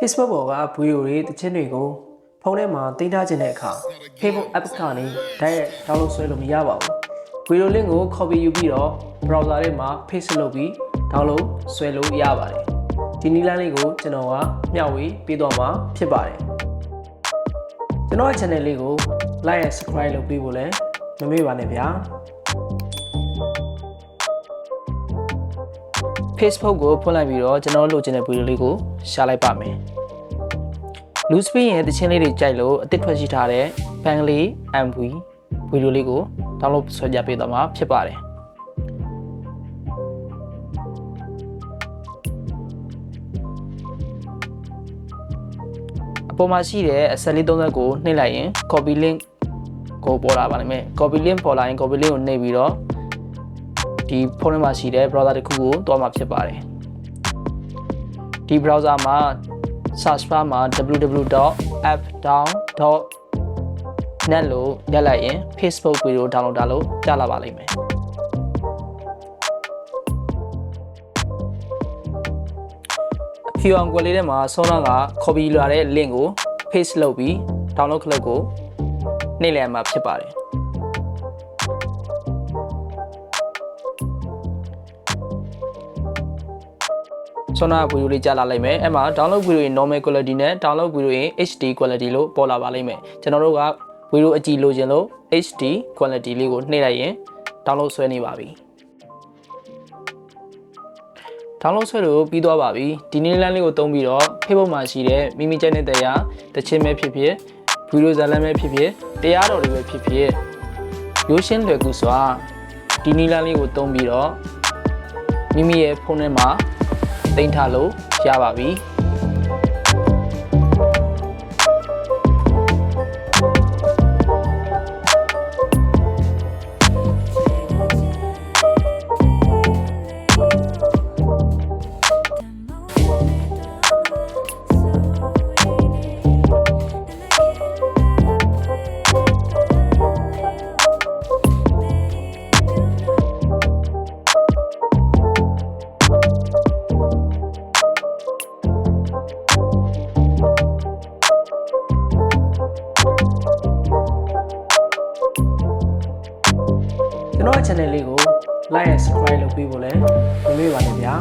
Facebook ပေါ်ကဗီဒီယိုတွေတခြင်းတွေကိုဖုန်းထဲမှာတင်ထားခြင်းတဲ့အခါ Facebook app ကနေ direct download ဆွဲလို့မရပါဘူးဗီဒီယို link ကို copy ယူပြီးတော့ browser ထဲမှာ paste လုပ်ပြီး download ဆွဲလို့ရပါတယ်ဒီနည်းလမ်းလေးကိုကျွန်တော်ကမျှဝေပေးသွားမှာဖြစ်ပါတယ်ကျွန်တော်ရဲ့ channel လေးကို like and subscribe လုပ်ပေးဖို့လည်းမမေ့ပါနဲ့ဗျာ Facebook ကိုဖွင့်လိုက်ပြီးတော့ကျွန်တော်လိုချင်တဲ့ဗီဒီယိုလေးကိုရှာလိုက်ပါမယ်။ Loose Speed ရဲ့တခြင်းလေးတွေကြိုက်လို့အသစ်ထွက်ရှိထားတဲ့ Bangly MV ဗီဒီယိုလေးကို download ဆွဲကြပေးတော့မှာဖြစ်ပါတယ်။အပေါ်မှာရှိတဲ့အဆက်လေး30ကိုနှိပ်လိုက်ရင် copy link ကိုပေါ်လာပါလိမ့်မယ် copy link ပေါ်လာရင် copy link ကိုနှိပ်ပြီးတော့ ဒီဖုန်းထဲမှာရှိတဲ့ browser တစ်ခုကိုတွားမှာဖြစ်ပါတယ်ဒီ browser မှာ search bar မှာ www.appdown.net လို့ရက်လိုက်ရင် Facebook ဗီဒီယို download တာလို့ကြားလာပါလိမ့်မယ်ဖြူအောင်ကွယ်လေးထဲမှာဆောနာက copy လာတဲ့ link ကို paste လုပ်ပြီး download ခလုတ်ကိုနှိပ်လိုက်ရမှာဖြစ်ပါတယ် ဆွမ်းနာဗီဒီယိုလေးကြာလာလိမ့်မယ်အဲ့မှာ download ဗီဒီယိုရင် normal quality နဲ့ download ဗီဒီယိုရင် HD quality လို့ပေါ်လာပါလိမ့်မယ်ကျွန်တော်တို့ကဗီဒီယိုအကြည့်လိုချင်လို့ HD quality လေးကိုနှိပ်လိုက်ရင် download ဆွဲနေပါပြီ download ဆွဲလို့ပြီးသွားပါပြီဒီနေ့လမ်းလေးကိုသုံးပြီးတော့ Facebook မှာရှိတဲ့မိမိကျန်တဲ့တရားတချင်းပဲဖြစ်ဖြစ်ဗီဒီယိုဇာတ်လမ်းပဲဖြစ်ဖြစ်တရားတော်တွေပဲဖြစ်ဖြစ်ရိုးရှင်းလွယ်ကူစွာဒီနေ့လမ်းလေးကိုသုံးပြီးတော့မိမိရဲ့ဖုန်းထဲမှာ တင်ထားလို့ရပါပြီ ကျွန်တော် channel လေးကို like and subscribe လုပ်ပေးဖို့လည်းမမေ့ပါနဲ့ဗျာ